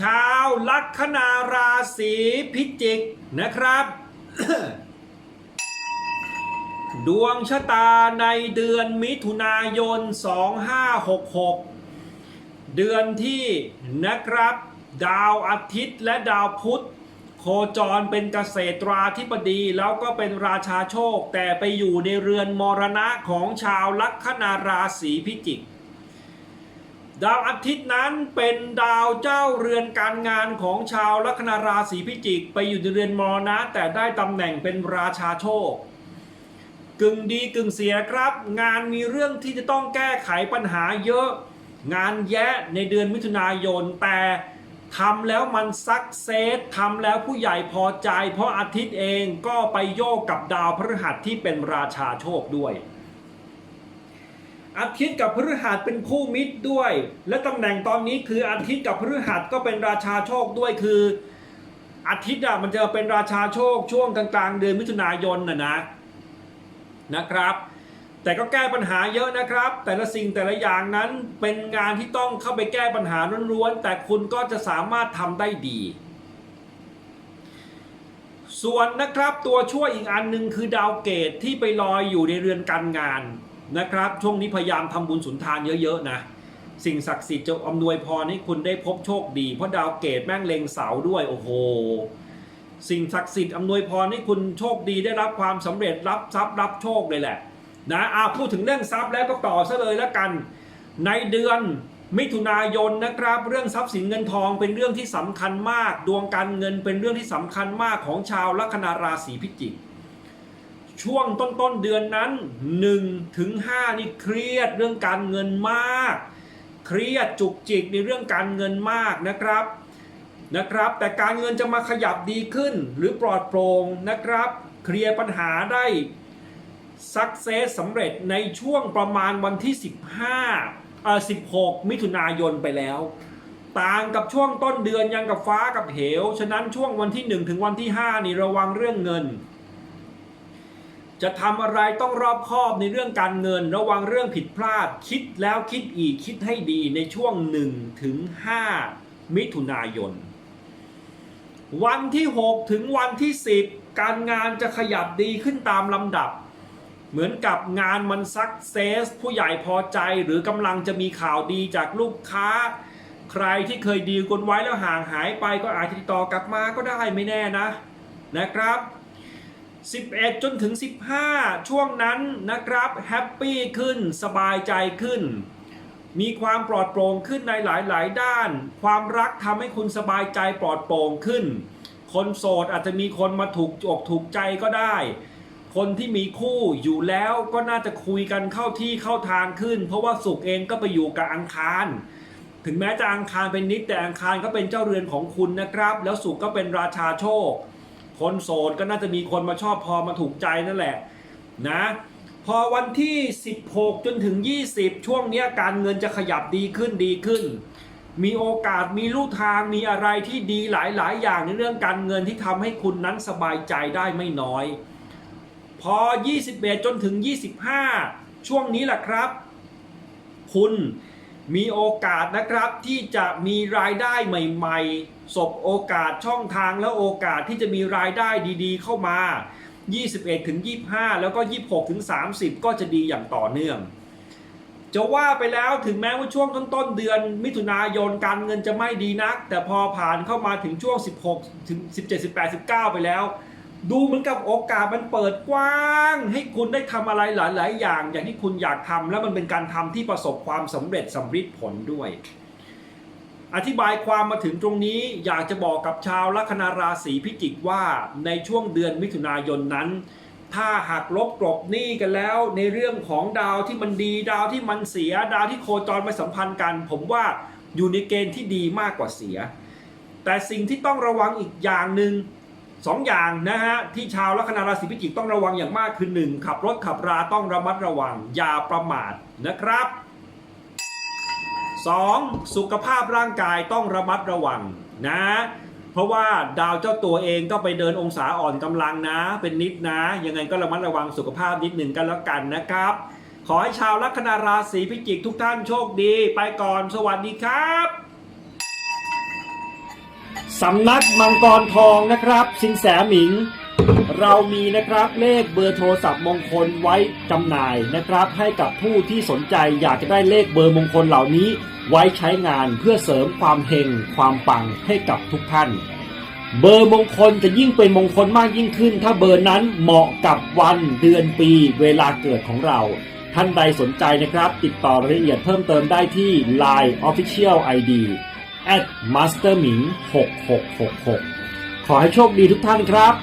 ชาวลัคนาราศีพิจิกนะครับ ดวงชะตาในเดือนมิถุนายน 2566 เดือนที่นะครับ ดาวอาทิตย์และดาวพุธ โคจรเป็นเกษตราธิบดีแล้วก็เป็นราชาโชค แต่ไปอยู่ในเรือนมรณะของชาวลัคนาราศีพิจิก ดาวอาทิตย์นั้นเป็นดาวเจ้าเรือนการงานของชาวลัคนาราศีพิจิก ไปอยู่ในเรือนมรณะแต่ได้ตำแหน่งเป็นราชาโชค กึ่งดีกึ่งเสียครับ งานมีเรื่องที่จะต้องแก้ไขปัญหาเยอะ งานแย่ในเดือนมิถุนายนแต่ทำแล้วมันซักเซสทำแล้วผู้ใหญ่พอใจ เพราะอาทิตย์เองก็ไปโยกกับดาวพฤหัสที่เป็นราชาโชคด้วย อาทิตย์กับพฤหัสเป็นคู่มิตรด้วย และตำแหน่งตอนนี้คืออาทิตย์กับพฤหัสก็เป็นราชาโชคด้วยคือ อาทิตย์อะมันจะเป็นราชาโชคช่วงกลางๆเดือนมิถุนายนน่ะนะ นะครับ แต่ก็แก้ปัญหาเยอะนะครับ แต่ละสิ่งแต่ละอย่างนั้นเป็นงานที่ต้องเข้าไปแก้ปัญหาล้วนๆแต่คุณก็จะสามารถทำได้ดี ส่วนนะครับตัวช่วยอีกอันหนึ่งคือดาวเกตที่ไปลอยอยู่ในเรือนการงานนะครับ ช่วงนี้พยายามทำบุญสุนทานเยอะๆนะสิ่งศักดิ์สิทธิ์จะอำนวยพรให้คุณได้พบโชคดี เพราะดาวเกตแม่งเล็งเสาด้วยโอ้โห สิ่งศักดิ์สิทธิ์อำนวยพรให้คุณโชคดีได้รับความสำเร็จรับทรัพย์รับโชคเลยแหละนะอาพูดถึงเรื่องทรัพย์แล้วก็ต่อซะเลยแล้วกัน ในเดือนมิถุนายนนะครับ เรื่องทรัพย์สินเงินทองเป็นเรื่องที่สำคัญมาก ดวงการเงินเป็นเรื่องที่สำคัญมากของชาวลัคนาราศีพิจิกช่วงต้นต้นๆเดือนนั้น1ถึง5นี่เครียดเรื่องการเงินมาก เครียดจุกจิกในเรื่องการเงินมากนะครับ นะครับ แต่การเงินจะมาขยับดีขึ้น หรือปลอดโปร่งนะครับ เคลียร์ปัญหาได้สักเซสสำเร็จในช่วงประมาณวันที่ 15เอ่อ16 มิถุนายนไปแล้ว ต่างกับช่วงต้นเดือนยังกับฟ้ากับเหว ฉะนั้นช่วงวันที่ 1 ถึงวันที่ 5 นี่ระวังเรื่องเงิน จะทำอะไรต้องรอบคอบในเรื่องการเงิน ระวังเรื่องผิดพลาด คิดแล้วคิดอีกคิดให้ดีในช่วง 1 ถึง 5 มิถุนายน วันที่ 6 ถึงวันที่ 10 การงานจะขยับดีขึ้นตามลำดับ เหมือนกับงานมันซักเซส ผู้ใหญ่พอใจหรือกำลังจะมีข่าวดีจากลูกค้า ใครที่เคยดีลกันไว้แล้วห่างหายไปก็อาจจะติดต่อกลับมาก็ได้ไม่แน่นะนะครับ 11 จนถึง 15 ช่วงนั้นนะครับแฮปปี้ขึ้นสบายใจขึ้น มีความปลอดโปร่งขึ้นในหลายๆ ด้าน ความรักทำให้คุณสบายใจปลอดโปร่งขึ้น คนโสดอาจจะมีคนมาถูกอกถูกใจก็ได้ คนที่มีคู่อยู่แล้วก็น่าจะคุยกันเข้าที่เข้าทางขึ้น เพราะว่าสุขเองก็ไปอยู่กับอังคาร ถึงแม้จะอังคารเป็นนิดแต่อังคารก็เป็นเจ้าเรือนของคุณนะครับ แล้วสุขก็เป็นราชาโชค คนโสดก็น่าจะมีคนมาชอบพอมาถูกใจนั่นแหละ นะ พอวันที่ 16 จนถึง 20 ช่วงนี้การเงินจะขยับดีขึ้นดีขึ้น มีโอกาสมีลู่ทางมีอะไรที่ดีหลาย ๆ อย่างในเรื่องการเงินที่ทำให้คุณนั้นสบายใจได้ไม่น้อย พอ 21 จนถึง 25 ช่วงนี้แหละครับ คุณมีโอกาสนะครับที่จะมีรายได้ใหม่ ๆ สบโอกาสช่องทางและโอกาสที่จะมีรายได้ดี ๆ เข้ามา 21ถึง25 แล้วก็ 26ถึง30 ก็จะดีอย่างต่อเนื่อง จะว่าไปแล้วถึงแม้ว่าช่วงต้นๆเดือน มิถุนายนการเงินจะไม่ดีนัก แต่พอผ่านเข้ามาถึงช่วง 16ถึง17 18 19 ไปแล้ว ดูเหมือนกับโอกาสมันเปิดกว้าง ให้คุณได้ทำอะไรหลายๆ อย่าง อย่างที่คุณอยากทำแล้วมันเป็นการทำที่ประสบความสำเร็จสำฤทธิ์ผลด้วย อธิบายความมาถึงตรงนี้อยากจะบอกกับชาวลัคนาราศีพิจิกว่าในช่วงเดือนมิถุนายนนั้น ถ้าหักลบกลบหนี้กันแล้ว ในเรื่องของดาวที่มันดีดาวที่มันเสียดาวที่โคจรมาสัมพันธ์กัน ผมว่าอยู่ในเกณฑ์ที่ดีมากกว่าเสีย แต่สิ่งที่ต้องระวังอีกอย่างหนึ่งสองอย่างนะฮะที่ชาวลัคนาราศีพิจิกต้องระวังอย่างมากคือหนึ่งขับรถขับราต้องระมัดระวังอย่าประมาทนะครับ 2. สุขภาพร่างกายต้องระมัดระวังนะ เพราะว่าดาวเจ้าตัวเองก็ไปเดินองศาอ่อนกำลังนะ เป็นนิดนะ ยังไงก็ระมัดระวังสุขภาพนิดหนึ่งกันแล้วกันนะครับ ขอให้ชาวลัคนาราศีพิจิกทุกท่านโชคดี ไปก่อนสวัสดีครับสำนักมังกรทองนะครับ สินแสหมิง เรามีนะครับเลขเบอร์โทรศัพท์มงคลไว้จำหน่ายนะครับ ให้กับผู้ที่สนใจอยากจะได้เลขเบอร์มงคลเหล่านี้ ไว้ใช้งานเพื่อเสริมความเฮงความปังให้กับทุกท่าน เบอร์มงคลจะยิ่งเป็นมงคลมากยิ่งขึ้น ถ้าเบอร์นั้นเหมาะกับวันเดือนปีเวลาเกิดของเรา ท่านใดสนใจนะครับ ติดต่อรายละเอียดเพิ่มเติมได้ที่ Line Official ID at masterming 6666ขอให้โชคดีทุกท่านครับ